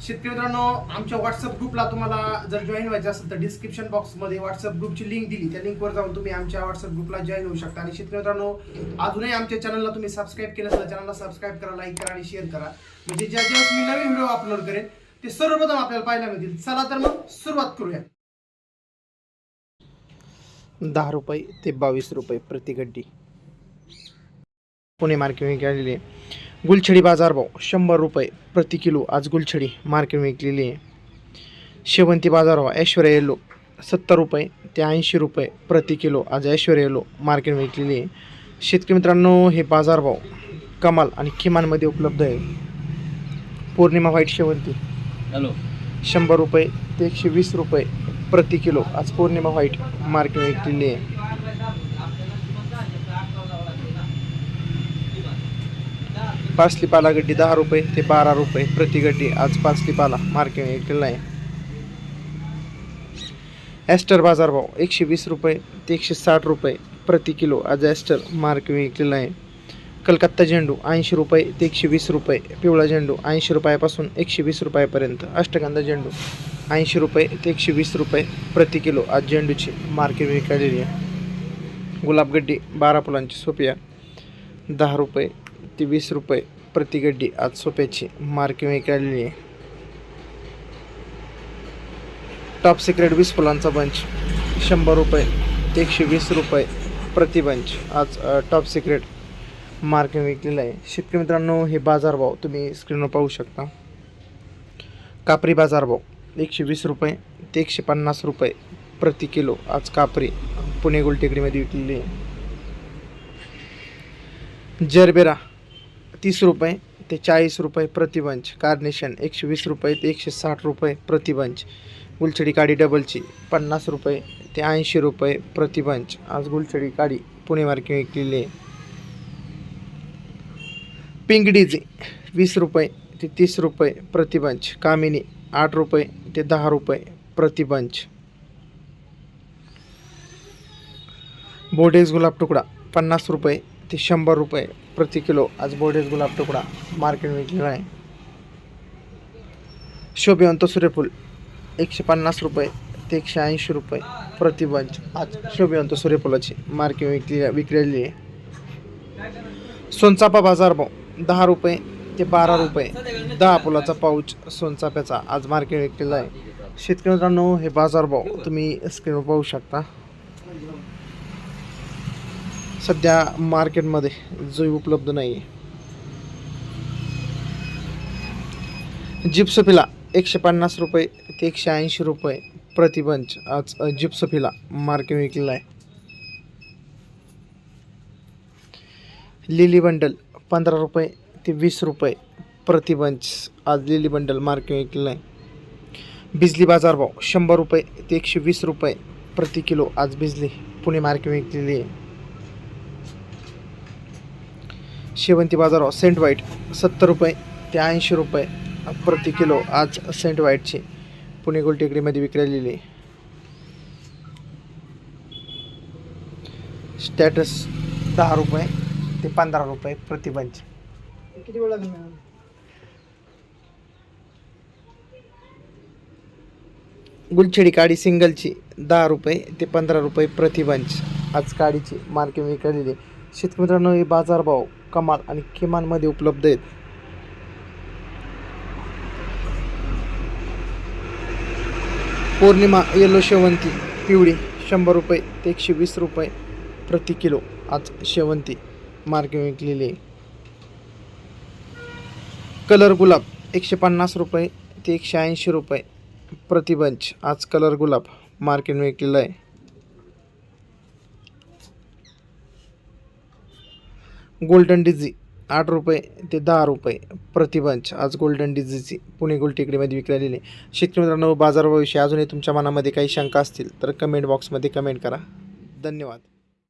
शेतकरी मित्रांनो आमच्या व्हॉट्सअप ग्रुपला तुम्हाला जर जॉईन व्हायचं असेल तर डिस्क्रिप्शन बॉक्समध्ये व्हॉट्सअप ग्रुपची लिंक दिली. त्या लिंकवर जाऊन तुम्ही आमच्या व्हॉट्सअप ग्रुपला जॉईन होऊ शकता. आणि शेतकरी मित्रांनो अजूनही आमच्या चॅनलला तुम्ही सबस्क्राईब केलं तर चॅनलला सबस्क्राईब करा लाईक करा आणि शेअर करा. म्हणजे ज्या ज्यावेळेस मी नवीन व्हिडिओ अपलोड करेन ते सर्वप्रथम आपल्याला पाहायला मिळतील. चला तर मग सुरुवात करूया. दहा रुपये ते बावीस रुपये प्रति गड्डी. पुणे मार्केट विकलेली आहे. गुलछडी बाजारभाव शंभर रुपये प्रति किलो. आज गुलछडी मार्केट विकलेली आहे. शेवंती बाजारभाव ऐश्वर्या येलो सत्तर रुपये ते ऐंशी रुपये प्रति किलो. आज ऐश्वर्या येलो मार्केट विकलेली आहे. शेतकरी मित्रांनो हे बाजारभाव कमाल आणि किमानमध्ये उपलब्ध आहे. पौर्णिमा व्हाईट शेवंती. हॅलो. शंभर रुपये ते एकशे वीस रुपये प्रति किलो. आज पौर्णिमा व्हाईट मार्केट विकलेली आहे. पाचली पाला गड्डी दहा रुपये ते बारा रुपये. प्रति गड्डी आज पाचली पाला मार्केट विकलेला आहे ॲस्टर बाजारभाव एकशे वीस रुपये ते एकशे साठ रुपये. प्रति किलो आज ॲस्टर मार्केट विकलेला आहे कलकत्ता झेंडू ऐंशी रुपये ते एकशे वीस रुपये. पिवळा झेंडू ऐंशी रुपयापासून एकशे वीस रुपयापर्यंत. अष्टगंधा झेंडू ऐंशी रुपये ते एकशे वीस रुपये. प्रति किलो आज झेंडूची मार्केट विकलेली आहे. गुलाबगड्डी बारा फुलांची सोपिया दहा रुपये ते वीस रुपये प्रति गड्डी आज सोप्याची मार्किंग विकलेली आहे. टॉप सिक्रेट वीस फुलांचा बंच शंभर रुपये ते एकशे वीस रुपये प्रतिबंच आज टॉप सिक्रेट मार्किंग विकलेलं आहे. शेतकरी मित्रांनो हे बाजारभाव तुम्ही स्क्रीनवर पाहू शकता. कापरी बाजारभाव एकशे वीस रुपये ते एकशे पन्नास रुपये प्रति किलो आज कापरी पुणे गोलटेकडीमध्ये विकलेली आहे. जरबेरा तीस रुपये ते चाळीस रुपये प्रतिबंच. कार्नेशन एकशे वीस रुपये ते एकशे साठ रुपये प्रतिबंच. गुलछडी काडी डबलची पन्नास रुपये ते ऐंशी रुपये प्रतिबंच. आज गुलछडी काडी पुणे मार्केट विकलेली आहे. पिंक वीस रुपये ते तीस रुपये प्रतिबंच. कामिनी आठ रुपये ते दहा रुपये प्रतिबंच. बोडेज गुलाब तुकडा पन्नास रुपये ते शंभर रुपये प्रति किलो आज बोर्डेज गुलाब तुकडा मार्केट विकलेला आहे शोभिवंत सूर्यफूल एकशे पन्नास रुपये ते एकशे ऐंशी रुपये प्रतिबंच आज शोभिवंत सूर्यफुलाची मार्केट विकली विकलेली आहे. सोनचापा बाजारभाव दहा रुपये ते बारा रुपये. दहा फुलाचा पाऊच सोनचाफ्याचा आज मार्केट विकलेला आहे. शेतकरी मित्रांनो हे बाजारभाव तुम्ही स्क्रीनवर पाहू शकता. सध्या मार्केटमध्ये जो उपलब्ध नाही आहे जिप्सफिला एकशे पन्नास रुपये ते एकशे ऐंशी रुपये प्रतिबंच आज जिप्सफिला मार्केट विकलेला आहे. लिली बंडल पंधरा रुपये ते वीस रुपये प्रतिबंच आज लिली बंडल मार्केट विकलेला आहे. बिजली बाजारभाव शंभर रुपये ते एकशे वीस रुपये प्रति किलो आज बिजली पुणे मार्केट विकलेली आहे. शेवंती बाजारभाव सेंट व्हाईट सत्तर रुपये ते ऐंशी रुपये. प्रति किलो आज सेंट व्हाईटची पुणे गोलटेकडीमध्ये विकलेली स्टॅटस दहा रुपये ते पंधरा रुपये प्रति बंच किती वेळ लागेल गुलछडी काडी सिंगलची दहा रुपये ते पंधरा रुपये प्रति बंच आज काडीची मार्केट विकलेली. शेतकरी मित्रांनो हे बाजारभाव कमाल आणि किमानमध्ये उपलब्ध आहेत. पौर्णिमा येलो शेवंती पिवळी शंभर रुपये ते एकशे वीस रुपये प्रति किलो. आज शेवंती मार्केट विकलेली आहे. कलर गुलाब एकशे पन्नास रुपये ते एकशे ऐंशी रुपये प्रतिबंच आज कलर गुलाब मार्केट विकलेला आहे. गोल्डन डिझी आठ रुपये ते दहा रुपये प्रतिबंच. आज गोल्डन डिझीची पुणे गुलटेकडीमध्ये विकलेली. आहे शेतकरी मित्रांनो बाजाराविषयी अजूनही तुमच्या मनामध्ये काही शंका असतील तर कमेंट बॉक्समध्ये कमेंट करा. धन्यवाद.